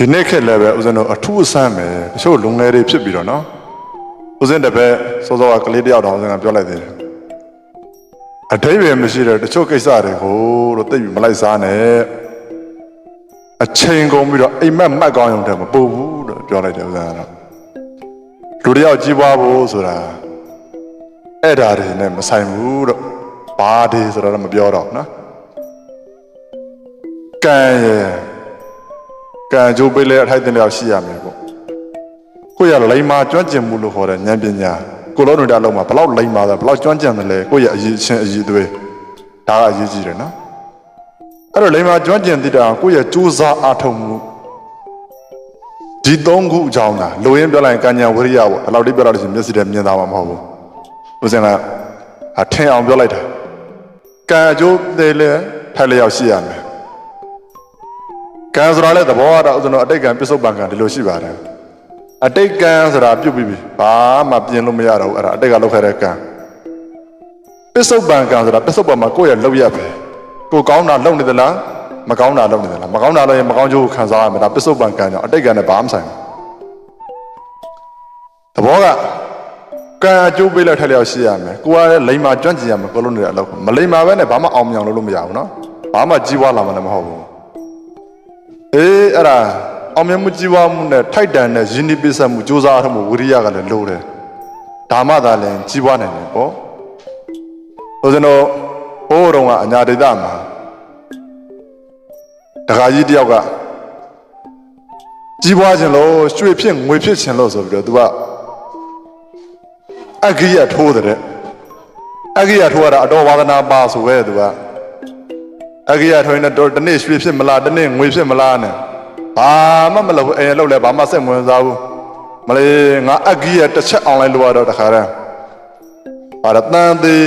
ဒီနေ့ခေတ်လည်းပဲဦးဇင်းတို့အထူးအဆန်းပဲတချို့လူငယ်တွေဖြစ်ပြီးတော့နော်ဦးဇင်းတစ်ပည့်စောစောကကလေးတယောက်တော့ဦးဇင်းကပြောလိုက်သေးတယ်အတိတ်ပဲမရှိတဲ့တချို့ကိစ္စတွေကိုလို့သိပြီမလိုက်စားနဲ့အချိန်ကုန်ပြီးတော့အိမ်မက်မှတ်ကောင်းရုံတည်းမပူဘူးလို့ပြောလိုက်တယ်ဦးဇင်းကတော့လူတယောက်ကြီးပွားဖို့ဆိုတာအဲ့ဓာတွေနဲ့မဆိုင်ဘူးတော့ဘာတွေဆိုတော့မပြောတော့နော်ကံရဲ့ ကံကြိုးပေးလဲအထိုက်တင်လျောက်ရှိရမယ်ပေါ့ကိုယ့်ရလိမ္မာကျွမ်းကျင်မှုလို့ခေါ်တဲ့ဉာဏ်ပညာကိုလုံးတို့တဲ့အလုံးမှာဘလောက်လိမ္မာလဲဘလောက်ကျွမ်းကျင်တယ်လဲကိုယ့်ရဲ့အရေးချင်းအရေးသွေးဒါကအရေးကြီးတယ်နော်အဲ့တော့လိမ္မာကျွမ်းကျင်တဲ့တာကိုယ့်ရဲ့ကြိုးစားအားထုတ်မှုဒီသုံးခုအကြောင်းသာလိုရင်းပြောလိုက်ရင်ကံဉာဏ်ဝိရိယပေါ့အဲ့လောက်တိပြောတော့လို့ရှိရင်မျက်စိထဲမြင်သားမှာမဟုတ်ဘူးဦးစင်ကအထင်အောင်ပြောလိုက်တာကံအကျိုးသေးလဲထိုက်လျောက်ရှိရမယ် ကံဆိုတာလည်းသဘောကတော့ဦးဇင်းတို့အတိတ်ကံပစ္စုပန်ကံဒီလိုရှိပါတယ်အတိတ်ကံဆိုတာပြုတ်ပြီးပြီဘာမှပြင်လို့မရတော့ဘူးအဲ့ဒါအတိတ်ကလောက်ခဲ့တဲ့ကံပစ္စုပန်ကံဆိုတာပစ္စုပန်မှာကိုယ့်ရဲ့လောက်ရပဲကိုယ်ကောင်းတာလုပ်နေသလားမကောင်းတာလုပ်နေသလားမကောင်းတာလုပ်ရင်မကောင်းကျိုးကိုခံစားရမယ်ဒါပစ္စုပန်ကံကြောင့်အတိတ်ကံနဲ့ဘာမှမဆိုင်ဘူးသဘောကကံအကျိုးပေးလိုက်ထက်လျောက်ရှိရမယ်ကိုယ်ကလည်းလိမ္မာကျွမ်းကျင်ရမယ်ကိုလုံးနေတဲ့အလုပ်မလိမ္မာပဲနဲ့ဘာမှအောင်မြင်အောင်လုပ်လို့မရဘူးနော်ဘာမှကြီးပွားလာမှလည်းမဟုတ်ဘူး အေးအဲ့ဒါအောင်မြင်မှုကြီးပွားမှုနဲ့ထိုက်တန်တဲ့ယဉ်ဒီပိစက်မှုစ조사အားထုတ်မှုဝိရိယကလည်းလိုတယ်ဒါမှသာလည်းကြီးပွားနိုင်တယ်ပေါ့ဆိုစင်တော့ဘိုးတော်ကအညာဒေသမှာတခါကြီးတယောက်ကကြီးပွားခြင်းလို့ရွှေဖြစ်ငွေဖြစ်ခြင်းလို့ဆိုပြီးတော့ तू ကအဂိယထိုးတဲ့အဂိယထိုးရတာအတော်ဝါဒနာပါဆိုပဲ तू က အကြီးရထွင်းတော့တနေ့ရွှေဖြစ်မလားတနေ့ငွေဖြစ်မလားနဲ့ဘာမှမလုပ်ဘူးအိမ်လောက်လဲဘာမှစိတ်ဝင်စားဘူးမလေးငါအကြီးရတစ်ချက်အောင်လိုက်လို့ရတော့တခါတည်းပါရတန်သေး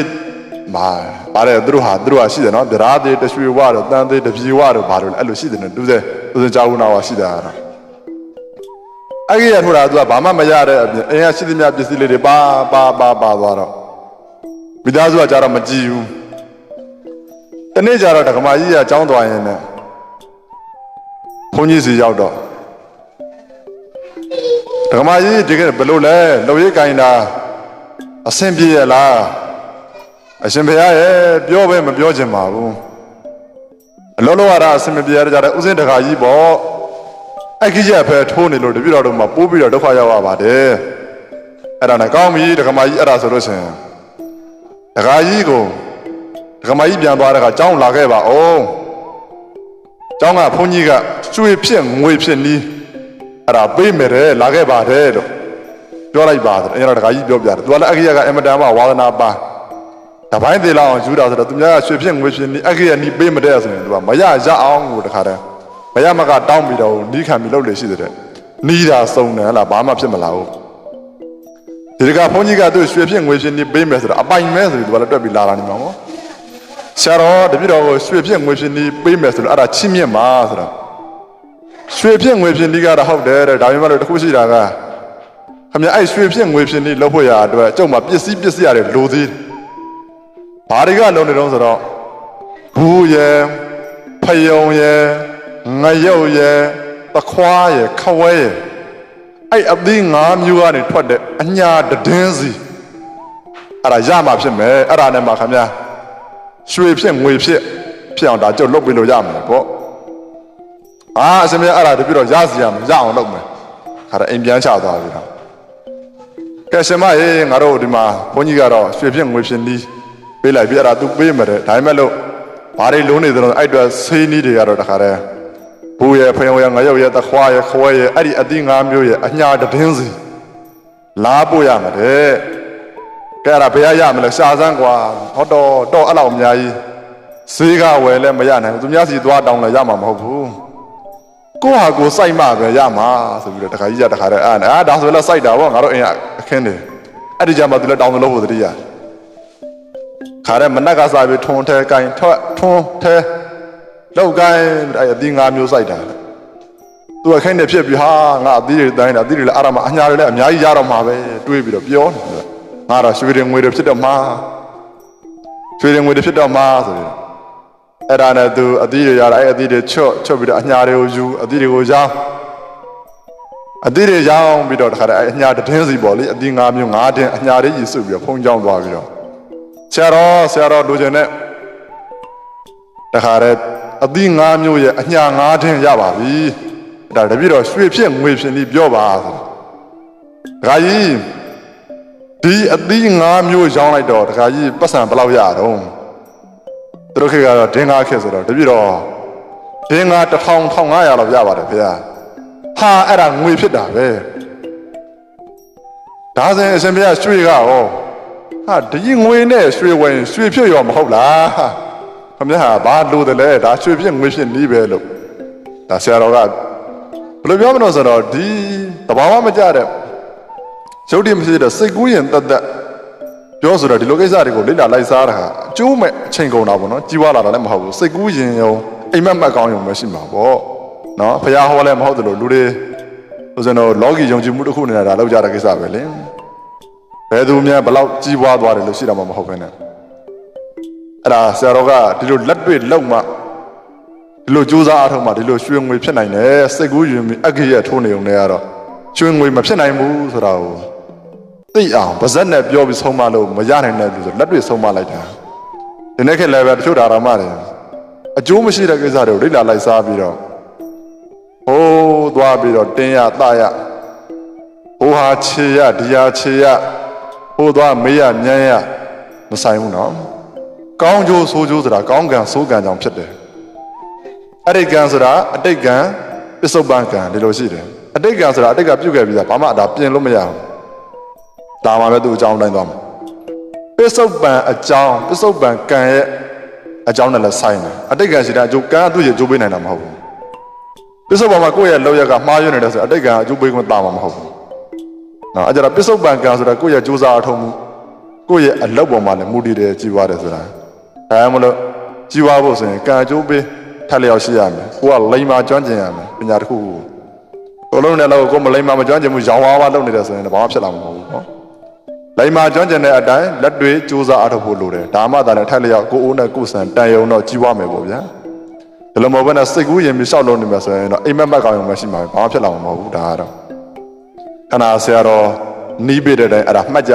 မာပါတယ်သူတို့ဟာသူတို့ဟာရှိတယ်နော်ဗျာသေးတရွှေဝတော့တန်သေးတပြေဝတော့ဘာလို့လဲအဲ့လိုရှိတယ်နော်တူးတဲ့သူစကြောက်နာဝရှိတာကတော့အကြီးရထိုးတာသူကဘာမှမရတဲ့အပြင်အိမ်ကရှိသမျှပစ္စည်းလေးတွေပါပါပါပါသွားတော့မိသားစုကကြတော့မကြည့်ဘူးတ နေ့ကျတော့ဒကမာကြီးကចောင်းသွားရင်နဲ့ဘုန်းကြီးစီရောက်တော့ဒကမာကြီးဒီကနေ့ဘယ်လိုလဲလှုပ်ရိတ်ကင်တာအဆင်ပြေရလားအရှင်ဘုရားရဲ့ပြောပဲမပြောချင်ပါဘူးအလုံးလုံးရတာအဆင်မပြေရကြတဲ့ဥစဉ်တခါကြီးပေါ့အခိချက်ပဲထိုးနေလို့တပြည့်တော်တို့မှာပိုးပြီးတော့ဒုက္ခရောက်ရပါတယ်အဲ့ဒါနဲ့ကောင်းပြီဒကမာကြီးအဲ့ဒါဆိုလို့ရှင်ဒကာကြီးကို ဒကမကြီးပြန်သွားတဲ့အခါကျောင်းလာခဲ့ပါအောင်ကျောင်းကဘုန်းကြီးကကျွေဖြစ်ငွေဖြစ်နီးအဲ့ဒါပေးမယ်တဲ့လာခဲ့ပါတယ်လို့ပြောလိုက်ပါတယ်အဲ့ဒါဒကာကြီးပြောပြတယ်သူကလည်းအခိယကအင်မတန်မှဝါသနာပါတပိုင်းသေးလောက်အောင်ယူတာဆိုတော့သူများကရွှေဖြစ်ငွေဖြစ်နီးအခိယနီးပေးမတဲ့ဆိုရင်သူကမရရအောင်ကိုတခါတည်းမရမကတောင်းပြီးတော့နီးခံပြီးလုပ်လေရှိတဲ့နီးတာစုံတယ်ဟလားဘာမှဖြစ်မလာဘူးဒီကဘုန်းကြီးကသူရွှေဖြစ်ငွေဖြစ်နီးပေးမယ်ဆိုတော့အပိုင်မဲဆိုပြီးသူကလည်းတွက်ပြီးလာတာနေမှာပေါ့ ဆရာတော်တပည့်တော်ကိုရွှေဖြစ်ငွေဖြစ်နီးပေးမယ်ဆိုတော့အဲ့ဒါချင်းမြင့်ပါဆိုတော့ရွှေဖြစ်ငွေဖြစ်နီးကတော့ဟုတ်တယ်တဲ့ဒါပေမဲ့လို့တစ်ခုရှိတာကခမအဲ့ရွှေဖြစ်ငွေဖြစ်နီးလုပ်ဖို့ရအတွက်ကျုပ်မှာပစ္စည်းပစ္စည်းရတယ်လိုသေးတယ်ဘာတွေကလုံးနေတော့ဆိုတော့ဘူးရယ်ဖယုံရယ်ငရုတ်ရယ်တခွားရယ်ခဝဲရယ်အဲ့အသီး၅မျိုးကနေထွက်တဲ့အညာတည်င်းစီအဲ့ဒါရမှာဖြစ်မယ်အဲ့ဒါနဲ့မှခမ ရွှေဖြစ်ငွေဖြစ်ဖြစ်အောင်ဒါကြုတ်လုပ်ပြီးလို့ရမယ်ပေါ့အာအစမရအဲ့ဒါတပြည့်တော့ရစီရမယ်ရအောင်လုပ်မယ်ခါတော့အိမ်ပြန်ချသွားပြီတော့ကဲရှင်မရေငါတို့ဒီမှာဘုန်းကြီးကတော့ရွှေဖြစ်ငွေဖြစ်နီးပေးလိုက်ပြီအဲ့ဒါ तू ပေးမယ်တဲ့ဒါပေမဲ့လို့ဘာတွေလုံးနေသလဲအဲ့အတွက်ဆေးနီးတွေကတော့တခါတည်းဘူးရဲ့ဖယုံရဲ့ငရုတ်ရဲ့တခွားရဲ့ခွဲရဲ့အဲ့ဒီအသီးငါးမျိုးရဲ့အညာတည်င်းစီလားပို့ရမှာတဲ့ ကဲအဲ့ဒါဘယ်ရရမလဲရှာစမ်းကွာဟောတော့တော့အဲ့လောက်အများကြီးဈေးကဝယ်လဲမရနိုင်ဘူးသူများစီသွားတောင်းလဲရမှာမဟုတ်ဘူးကိုဟာကိုစိုက်မှပဲရမှာဆိုပြီးတော့တခါကြီးကတခါတည်းအဲ့အာဒါဆိုလည်းစိုက်တာပေါ့ငါတို့အိမ်ကအခင်းတယ်အဲ့ဒီကြမှာသူလည်းတောင်းလို့ဖို့တတိယခါရဲမနက်ကစားပြီးထွန်းထဲကိုင်ထွက်ထွန်းထဲလောက်ကိုင်အဲ့အသီးငါးမျိုးစိုက်တာသူအခင်းနေဖြစ်ပြီးဟာငါအသီးတွေတိုင်းတာအသီးတွေလည်းအားရမှာအညာတွေလည်းအများကြီးရတော့မှာပဲတွေးပြီးတော့ပြောနေတယ် ငါတော့ရွှေရင်ငွေတွေဖြစ်တော့မှာရွှေရင်ငွေတွေဖြစ်တော့မှာဆိုပြီးအဲ့ဒါနဲ့သူအသီးတွေရတာအဲ့အသီးတွေချွတ်ချွတ်ပြီးတော့အညာတွေကိုယူအသီးတွေကိုရောင်းအသီးတွေရောင်းပြီးတော့တခါတည်းအညာတစ်ထင်းစီပေါ့လေအသီး၅မျိုး၅ထင်းအညာလေးကြီးစုပြီးတော့ဖုံးကြောင်းသွားပြီးတော့ဆရာတော်ဆရာတော်လူကျင်နဲ့တခါတည်းအသီး၅မျိုးရဲ့အညာ၅ထင်းရပါပြီဒါတပြည့်တော့ရွှေဖြစ်ငွေဖြစ်ပြီးပြောပါဆိုဒကာကြီး ဒီအသီး၅မျိုးရောင်းလိုက်တော့ဒကာကြီးပတ်စံဘယ်လောက်ရတော့သူတို့ခေတ်ကတော့ဒင်းကားခေတ်ဆိုတော့တပြည့်တော့ဒင်းကား1000 1500လောက်ရပါတယ်ခင်ဗျာဟာအဲ့ဒါငွေဖြစ်တာပဲဒါဆိုရင်အရှင်ဘုရားရွှေကရောဟာဒီငွေနဲ့ရွှေဝင်ရွှေဖြစ်ရောမဟုတ်လားခမည်းဟာဘာလို့တယ်လဲဒါရွှေဖြစ်ငွေဖြစ်နီးပဲလို့ဒါဆရာတော်ကဘယ်လိုပြောမလို့ဆိုတော့ဒီတဘာဝမကြတဲ့ ရုပ်တည်မရှိတဲ့စိတ်ကူးရင်တက်တက်ပြောဆိုတော့ဒီလိုကိစ္စတွေကိုလေ့လာလိုက်စားတာဟာအကျိုးမဲ့အချိန်ကုန်တာပေါ့နော်ကြီးွားလာတာလည်းမဟုတ်ဘူးစိတ်ကူးရင်ရောအိမ်မက်မက်ကောင်းရုံပဲရှိမှာပေါ့နော်ဖះဟောလည်းမဟုတ်တယ်လို့လူတွေဆိုစင်တော့လောကီယုံကြည်မှုတစ်ခုနေတာဒါလောက်ကြတဲ့ကိစ္စပဲလေဘယ်သူများဘလောက်ကြီးပွားသွားတယ်လို့ရှိတာမှမဟုတ်ဘဲနဲ့အဲ့ဒါဆရာတော်ကဒီလိုလက်တွေ့လောက်မှဒီလိုကြိုးစားအားထုတ်မှဒီလိုရွှေငွေဖြစ်နိုင်တယ်စိတ်ကူးရင်အက္ခရထိုးနေုံနဲ့ကတော့ရွှေငွေမဖြစ်နိုင်ဘူးဆိုတာကို သိအောင်ဗဇက်နဲ့ပြောပြီးဆုံးမလို့မရနိုင်တဲ့လူဆိုလက်တွေ့ဆုံးမလိုက်တာဒီနေ့ခေတ်လည်းပဲတချို့ဒါရမတွေအကျိုးမရှိတဲ့ကိစ္စတွေကိုလိမ့်လာလိုက်စားပြီးတော့ဟိုးသွားပြီးတော့တင်းရတရဟိုဟာခြေရဒီဟာခြေရဟိုးသွားမေးရညမ်းရမဆိုင်ဘူးနော်ကောင်းကျိုးဆိုးကျိုးဆိုတာကောင်းကံဆိုးကံကြောင့်ဖြစ်တယ်အတိတ်ကံဆိုတာအတိတ်ကံပစ္စုပန်ကံဒီလိုရှိတယ်အတိတ်ကံဆိုတာအတိတ်ကပြုတ်ခဲ့ပြီးသားဘာမှဒါပြင်လို့မရဘူး ဒါမှပဲသူ့အကြောင်းတိုင်းသွားမှာပစ္စုပန်အကြောင်းပစ္စုပန်ကံရဲ့အကြောင်းနဲ့လည်းဆိုင်တယ်အတိတ်ကံရှိတဲ့အကျိုးကံကသူ့ရဲ့အကျိုးပေးနိုင်တာမဟုတ်ဘူးပစ္စုပန်မှာကိုယ့်ရဲ့လောက်ရက်ကမှားရွံ့နေတယ်ဆိုအတိတ်ကံအကျိုးပေးခွင့်တာမှာမဟုတ်ဘူးနော်အဲကြတော့ပစ္စုပန်ကံဆိုတာကိုယ့်ရဲ့ကြိုးစားအထောက်မှုကိုယ့်ရဲ့အလုပ်ပေါ်မှာလည်းမူတည်တယ်ကြည်ပါတယ်ဆိုတာဒါမှမလို့ကြည်ဝဖို့ဆိုရင်ကံအကျိုးပေးထက်လျောက်ရှိရမယ်ကိုကလိမ္မာကျွမ်းကျင်ရမယ်ပညာတစ်ခုကိုကိုလုံးနဲ့တော့ကိုမလိမ္မာမကျွမ်းကျင်မှုရောင်ဝါးဝါလုပ်နေတယ်ဆိုရင်ဘာမှဖြစ်လာမှာမဟုတ်ဘူးနော် လိမ္မာကျွမ်းကျင်တဲ့အတိုင်းလက်တွေစူးစမ်းအထောက်ဖို့လိုတယ်ဒါမှသာလည်းထက်လျောက်ကိုအိုးနဲ့ကိုယ်ဆန်တန်ယုံတော့ကြီးဝမယ်ပေါ့ဗျာဒီလိုမဟုတ်ဘဲနဲ့စိတ်ကူးရင်မြလျှောက်လုံးနေမှာဆိုရင်တော့အိမ်မက်မက်ကောင်ရုံပဲရှိမှာပဲဘာမှဖြစ်လာမှာမဟုတ်ဘူးဒါကတော့ခဏဆရာတော်နီးပေးတဲ့အတိုင်းအဲ့ဒါမှတ်ကြ